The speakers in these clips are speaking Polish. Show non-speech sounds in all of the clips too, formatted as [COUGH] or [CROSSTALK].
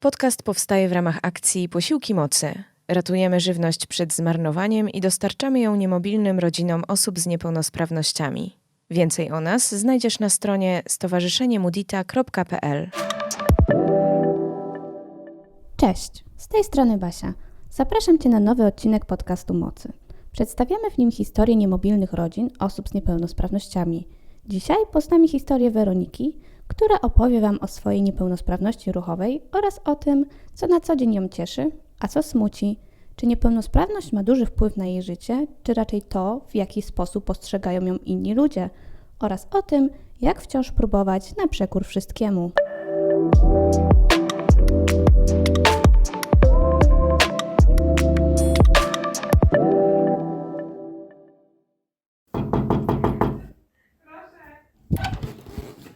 Podcast powstaje w ramach akcji Posiłki Mocy. Ratujemy żywność przed zmarnowaniem i dostarczamy ją niemobilnym rodzinom osób z niepełnosprawnościami. Więcej o nas znajdziesz na stronie stowarzyszeniemudita.pl. Cześć, z tej strony Basia. Zapraszam Cię na nowy odcinek podcastu Mocy. Przedstawiamy w nim historię niemobilnych rodzin osób z niepełnosprawnościami. Dzisiaj poznamy historię Weroniki, która opowie Wam o swojej niepełnosprawności ruchowej oraz o tym, co na co dzień ją cieszy, a co smuci. Czy niepełnosprawność ma duży wpływ na jej życie, czy raczej to, w jaki sposób postrzegają ją inni ludzie, oraz o tym, jak wciąż próbować na przekór wszystkiemu.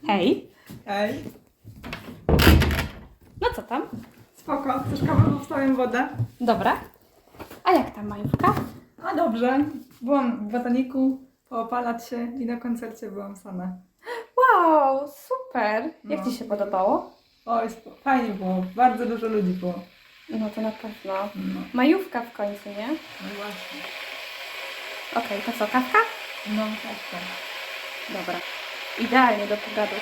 Hej, Hej, no co tam? spoko, chcesz kawę, bo wstawiam wodę? Dobra. A jak tam majówka? A dobrze, byłam w botaniku, poopalać się i na koncercie byłam sama. Wow, super. Jak No. Ci się podobało? Oj, fajnie było, bardzo dużo ludzi było. No to na pewno. No, Majówka w końcu, nie? no właśnie. Okej, to co, kawka? No, tak, tak. Dobra. Idealnie do pogadów.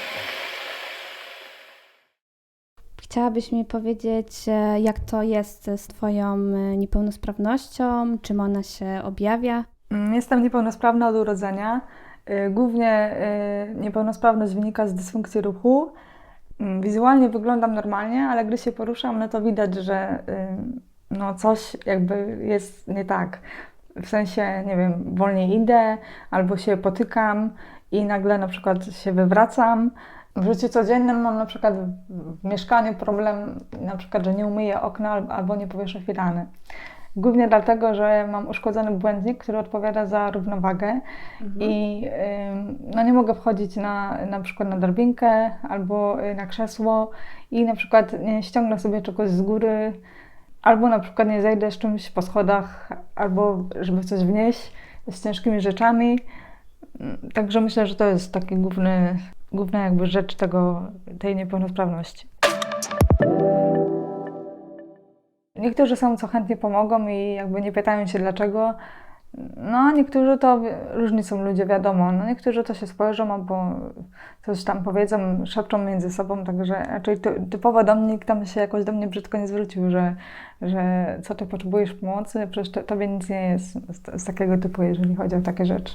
Chciałabyś mi powiedzieć, e, jak to jest z Twoją e, niepełnosprawnością? Czym ona się objawia? Mm, Jestem niepełnosprawna od urodzenia. Y, Głównie niepełnosprawność wynika z dysfunkcji ruchu. Mm, Wizualnie wyglądam normalnie, ale gdy się poruszam, no to widać, że no coś jakby jest nie tak. W sensie, nie wiem, wolniej idę albo się potykam i nagle na przykład się wywracam. W życiu codziennym mam na przykład w- mieszkaniu problem, na przykład, że nie umyję okna al- albo nie powieszę filany. Głównie dlatego, że mam uszkodzony błędnik, który odpowiada za równowagę i ym, no nie mogę wchodzić na, na przykład na drabinkę albo y, na krzesło i na przykład nie ściągnę sobie czegoś z góry albo na przykład nie zejdę z czymś po schodach albo żeby coś wnieść z ciężkimi rzeczami. Także myślę, że to jest taki główny, główna jakby rzecz tego, tej niepełnosprawności. Niektórzy są, co chętnie pomogą i jakby nie pytają się dlaczego. No, niektórzy to różni są ludzie, wiadomo. No, niektórzy to się spojrzą albo coś tam powiedzą, szepczą między sobą, także raczej ty, typowo do mnie tam się jakoś do mnie brzydko nie zwrócił, że, że co ty potrzebujesz pomocy, przecież to, tobie nic nie jest z, z takiego typu, jeżeli chodzi o takie rzeczy.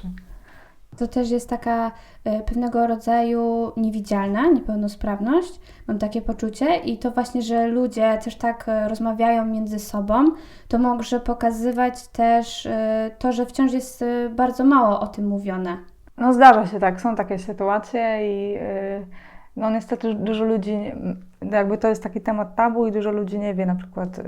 To też jest taka e, pewnego rodzaju niewidzialna niepełnosprawność. Mam takie poczucie i to właśnie, że ludzie też tak e, rozmawiają między sobą, to może pokazywać też e, to, że wciąż jest bardzo mało o tym mówione. No zdarza się tak, są takie sytuacje i no niestety dużo ludzi, jakby to jest taki temat tabu i dużo ludzi nie wie na przykład,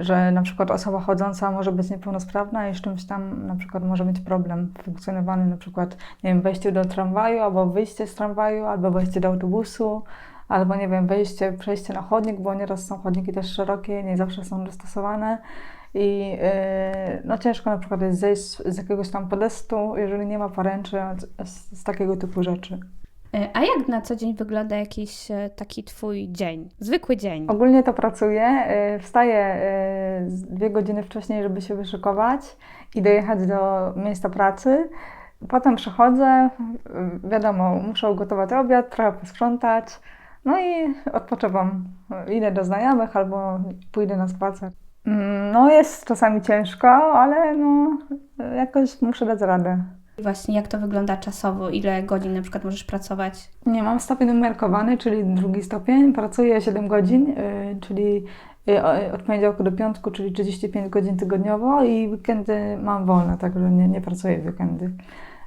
że na przykład osoba chodząca może być niepełnosprawna i z czymś tam na przykład może mieć problem w funkcjonowaniu na przykład, nie wiem, wejście do tramwaju albo wyjście z tramwaju, albo wejście do autobusu, albo nie wiem, wejście, przejście na chodnik, bo nieraz są chodniki też szerokie, nie zawsze są dostosowane. I yy, no ciężko na przykład jest zejść z jakiegoś tam podestu, jeżeli nie ma poręczy, z, z takiego typu rzeczy. E, A jak na co dzień wygląda jakiś e, taki Twój dzień? Zwykły dzień. Ogólnie to pracuję, yy, wstaję dwie godziny wcześniej, żeby się wyszykować i dojechać do miejsca pracy. Potem przychodzę, wiadomo, muszę ugotować obiad, trochę posprzątać, no i odpoczywam. Idę do znajomych albo pójdę na spacer. Mm, No jest czasami ciężko, ale no jakoś muszę dać radę. Właśnie jak to wygląda czasowo? Ile godzin na przykład możesz pracować? Nie, mam stopień umiarkowany, czyli drugi stopień. Pracuję 7 godzin, y, czyli y, o- od poniedziałku do piątku, czyli 35 godzin tygodniowo i weekendy mam wolne, także nie, nie pracuję w weekendy.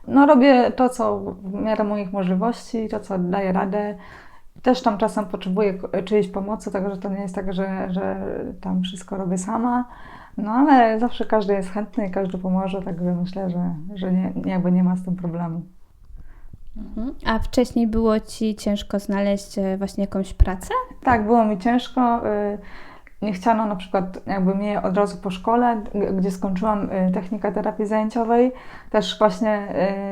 No robię to, co w miarę moich możliwości, to, co daję radę. Też tam czasem potrzebuję czyjejś pomocy, także to nie jest tak, że, że tam wszystko robię sama. No ale zawsze każdy jest chętny i każdy pomoże, także myślę, że, że nie, jakby nie ma z tym problemu. Mhm. A wcześniej było Ci ciężko znaleźć e, właśnie jakąś pracę? Tak, było mi ciężko. y, Nie chciano na przykład jakby mnie od razu po szkole, gdzie skończyłam y, technikę terapii zajęciowej, też właśnie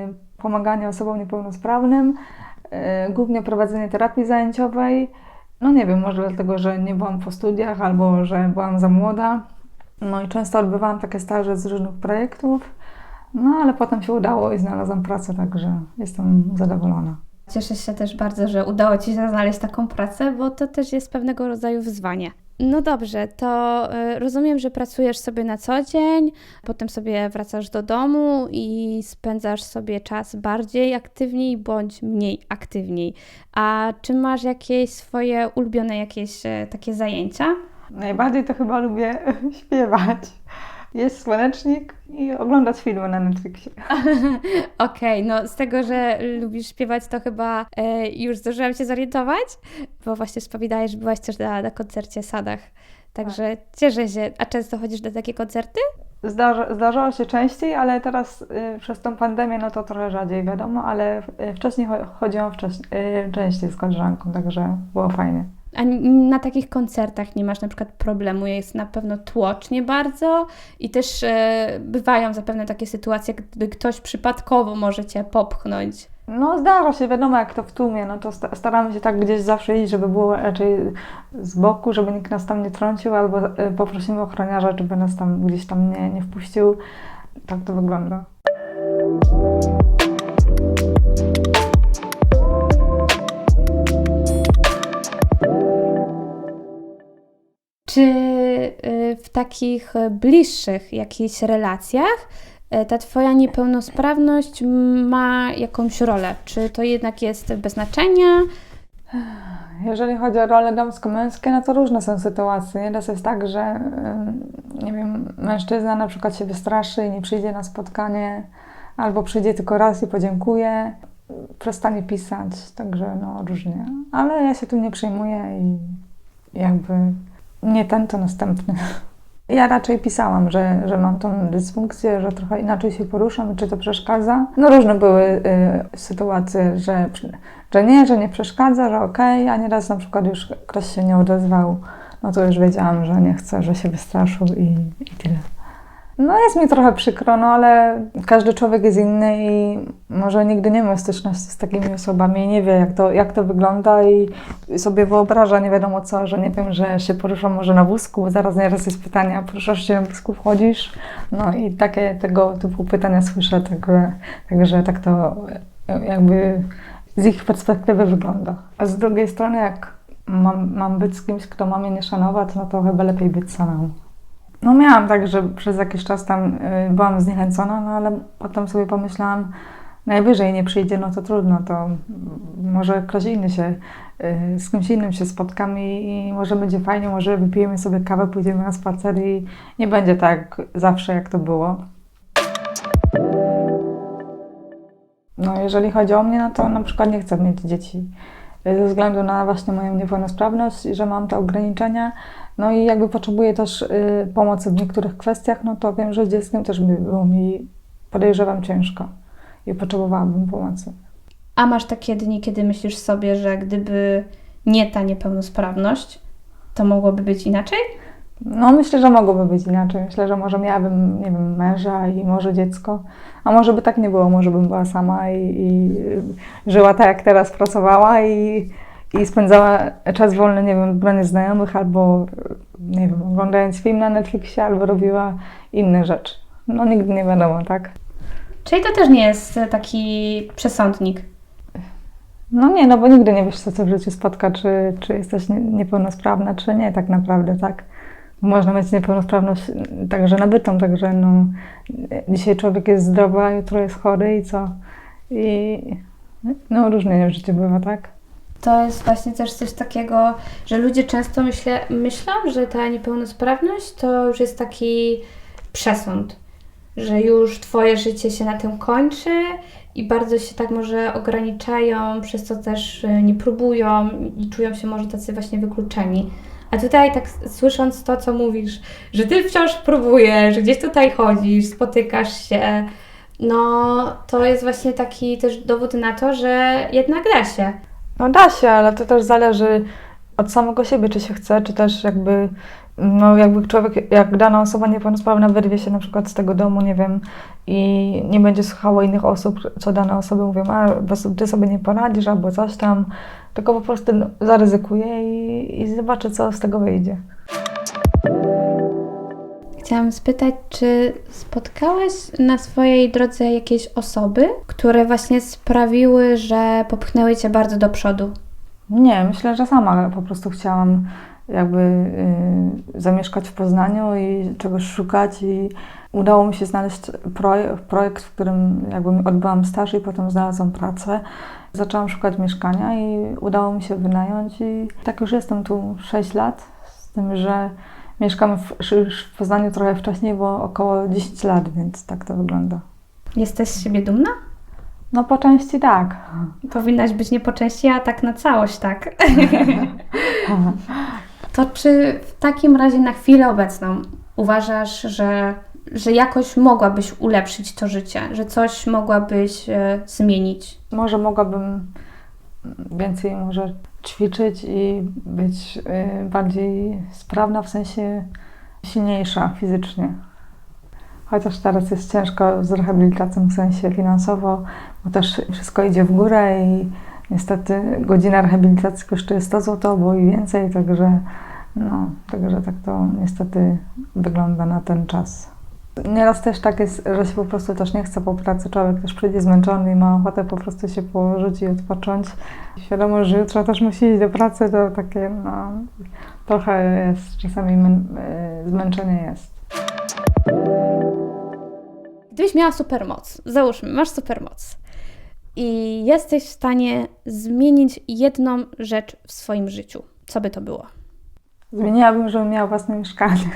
y, pomaganie osobom niepełnosprawnym, głównie prowadzenie terapii zajęciowej No nie wiem, może dlatego, że nie byłam po studiach albo że byłam za młoda. No i często odbywałam takie staże z różnych projektów, no ale potem się udało i znalazłam pracę, także jestem zadowolona. Cieszę się też bardzo, że udało Ci się znaleźć taką pracę, bo to też jest pewnego rodzaju wyzwanie. No dobrze, to y, rozumiem, że pracujesz sobie na co dzień, potem sobie wracasz do domu i spędzasz sobie czas bardziej aktywniej bądź mniej aktywniej. A czy masz jakieś swoje ulubione jakieś e, takie zajęcia? Najbardziej to chyba lubię [LAUGHS] śpiewać. Jest słonecznik i oglądać filmy na Netflixie. [LAUGHS] Okej, no z tego, że lubisz śpiewać, to chyba e, już zdążyłam się zorientować, bo właśnie wspominałeś, że byłaś też na, na koncercie Sadach. Także cieszę się. A często chodzisz na takie koncerty? Zdarza, zdarzało się częściej, ale teraz y, przez tą pandemię no to trochę rzadziej wiadomo, ale y, wcześniej cho- chodziłam wcześniej, y, częściej z koleżanką, także było fajnie. A na takich koncertach nie masz na przykład problemu, jest na pewno tłocznie bardzo i też e, bywają zapewne takie sytuacje, gdy ktoś przypadkowo może Cię popchnąć. No zdarza się, wiadomo jak to w tłumie, no to sta- staramy się tak gdzieś zawsze iść, żeby było raczej z boku, żeby nikt nas tam nie trącił, albo y, poprosimy ochroniarza, żeby nas tam gdzieś tam nie, nie wpuścił. Tak to wygląda. Czy y, w takich bliższych jakichś relacjach y, ta Twoja niepełnosprawność ma jakąś rolę? Czy to jednak jest bez znaczenia? Jeżeli chodzi o role damsko-męskie, no to różne są sytuacje. Nieraz jest tak, że y, nie wiem, mężczyzna na przykład się wystraszy i nie przyjdzie na spotkanie, albo przyjdzie tylko raz i podziękuje, przestanie pisać, także no różnie. Ale ja się tu nie przejmuję i jakby nie ten, to następny. Ja raczej pisałam, że, że mam tą dysfunkcję, że trochę inaczej się poruszam, czy to przeszkadza. No różne były y, sytuacje, że, że nie, że nie przeszkadza, że okej, a nieraz na przykład już ktoś się nie odezwał, no to już wiedziałam, że nie chcę, że się wystraszył i, i tyle. No jest mi trochę przykro, no ale każdy człowiek jest inny i może nigdy nie miał styczności z takimi osobami i nie wie jak to, jak to wygląda i sobie wyobraża nie wiadomo co, że nie wiem, że się poruszam może na wózku, bo zaraz nieraz jest pytanie, a poruszasz się na wózku, wchodzisz? No i takie tego typu pytania słyszę, także, także tak to jakby z ich perspektywy wygląda. A z drugiej strony jak mam, mam być z kimś, kto ma mnie nie szanować, no to chyba lepiej być samemu. No miałam tak, że przez jakiś czas tam y, byłam zniechęcona, no ale potem sobie pomyślałam, najwyżej nie przyjdzie, no to trudno, to może ktoś inny się, y, z kimś innym się spotkam i, i może będzie fajnie, może wypijemy sobie kawę, pójdziemy na spacer i nie będzie tak zawsze, jak to było. No jeżeli chodzi o mnie, no to na przykład nie chcę mieć dzieci ze względu na właśnie moją niepełnosprawność i że mam te ograniczenia. No i jakby potrzebuję też y, pomocy w niektórych kwestiach, no to wiem, że z dzieckiem też by było mi, podejrzewam, ciężko i potrzebowałabym pomocy. A masz takie dni, kiedy myślisz sobie, że gdyby nie ta niepełnosprawność, to mogłoby być inaczej? No myślę, że mogłoby być inaczej. Myślę, że może miałabym, nie wiem, męża i może dziecko, a może by tak nie było, może bym była sama i, i y, żyła tak, jak teraz pracowała i, i spędzała czas wolny, nie wiem, w gronie znajomych albo, y, nie wiem, oglądając film na Netflixie albo robiła inne rzeczy. No nigdy nie wiadomo, tak? Czyli to też nie jest taki przesądnik. No nie, no bo nigdy nie wiesz, co w życiu spotka, czy, czy jesteś nie- niepełnosprawna, czy nie, tak naprawdę, tak. Można mieć niepełnosprawność mm, także nabytą, także no, dzisiaj człowiek jest zdrowy, a jutro jest chory i co? I no różnie w życiu bywa, tak? To jest właśnie też coś takiego, że ludzie często myślę, myślą, że ta niepełnosprawność to już jest taki przesąd, że już Twoje życie się na tym kończy i bardzo się tak może ograniczają, przez co też y, nie próbują i czują się może tacy właśnie wykluczeni. A tutaj tak słysząc to, co mówisz, że Ty wciąż próbujesz, gdzieś tutaj chodzisz, spotykasz się, no to jest właśnie taki też dowód na to, że jednak da się. No da się, ale to też zależy od samego siebie, czy się chce, czy też jakby, no jakby człowiek, jak dana osoba niepełnosprawna wyrwie się na przykład z tego domu, nie wiem, i nie będzie słuchało innych osób, co dane osoby mówią, a ty sobie nie poradzisz, albo coś tam, tylko po prostu zaryzykuję i, i zobaczę, co z tego wyjdzie. Chciałam spytać, czy spotkałaś na swojej drodze jakieś osoby, które właśnie sprawiły, że popchnęły Cię bardzo do przodu? Nie, myślę, że sama po prostu chciałam jakby y, zamieszkać w Poznaniu i czegoś szukać i udało mi się znaleźć projekt, projekt w którym jakby odbyłam staż i potem znalazłam pracę. Zaczęłam szukać mieszkania i udało mi się wynająć i tak już jestem tu 6 lat, z tym, że mieszkam w, już w Poznaniu trochę wcześniej, bo około 10 lat, więc tak to wygląda. Jesteś z siebie dumna? No po części tak. Powinnaś być nie po części, a tak na całość, tak? [LAUGHS] To czy w takim razie na chwilę obecną uważasz, że, że jakoś mogłabyś ulepszyć to życie, że coś mogłabyś e, zmienić? Może mogłabym więcej może ćwiczyć i być y, bardziej sprawna, w sensie silniejsza fizycznie. Chociaż teraz jest ciężko z rehabilitacją w sensie finansowo, bo też wszystko idzie w górę i niestety godzina rehabilitacji kosztuje 100 zł albo i więcej, także, no, także tak to niestety wygląda na ten czas. Nieraz też tak jest, że się po prostu też nie chce po pracy. Człowiek też przyjdzie zmęczony i ma ochotę po prostu się położyć i odpocząć. Świadomość, że jutro też musi iść do pracy, to takie no, trochę jest czasami y, zmęczenie jest. Gdybyś miała supermoc, załóżmy, masz supermoc i jesteś w stanie zmienić jedną rzecz w swoim życiu, co by to było? Zmieniłabym, żebym miała własne mieszkanie.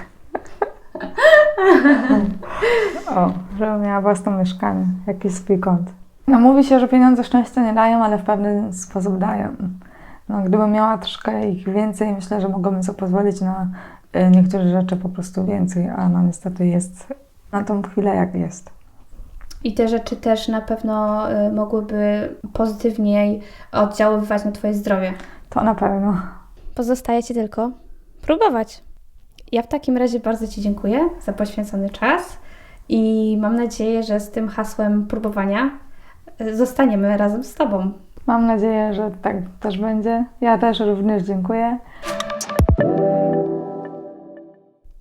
O, żebym miała własne mieszkanie, jakiś swój kąt. No mówi się, że pieniądze szczęścia nie dają, ale w pewien sposób dają. No, gdybym miała troszkę ich więcej, myślę, że mogłabym sobie pozwolić na y, niektóre rzeczy po prostu więcej, a no niestety jest na tą chwilę jak jest. I te rzeczy też na pewno y, mogłyby pozytywniej oddziaływać na Twoje zdrowie. To na pewno. Pozostaje Ci tylko próbować. Ja w takim razie bardzo Ci dziękuję za poświęcony czas i mam nadzieję, że z tym hasłem próbowania y, zostaniemy razem z Tobą. Mam nadzieję, że tak też będzie. Ja też również dziękuję.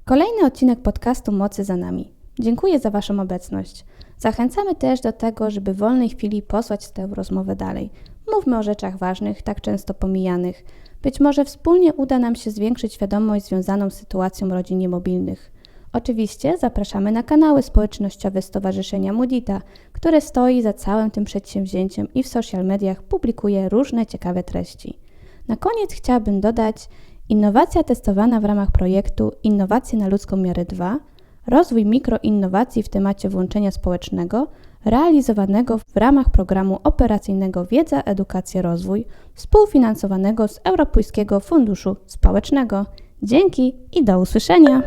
Kolejny odcinek podcastu Mocy za nami. Dziękuję za Waszą obecność. Zachęcamy też do tego, żeby w wolnej chwili posłać tę rozmowę dalej. Mówmy o rzeczach ważnych, tak często pomijanych. Być może wspólnie uda nam się zwiększyć świadomość związaną z sytuacją rodzin niemobilnych. Oczywiście zapraszamy na kanały społecznościowe Stowarzyszenia Mudita, które stoi za całym tym przedsięwzięciem i w social mediach publikuje różne ciekawe treści. Na koniec chciałabym dodać innowacja testowana w ramach projektu Innowacje na ludzką miarę 2 rozwój mikroinnowacji w temacie włączenia społecznego, realizowanego w ramach programu operacyjnego Wiedza, Edukacja, Rozwój, współfinansowanego z Europejskiego Funduszu Społecznego. Dzięki i do usłyszenia!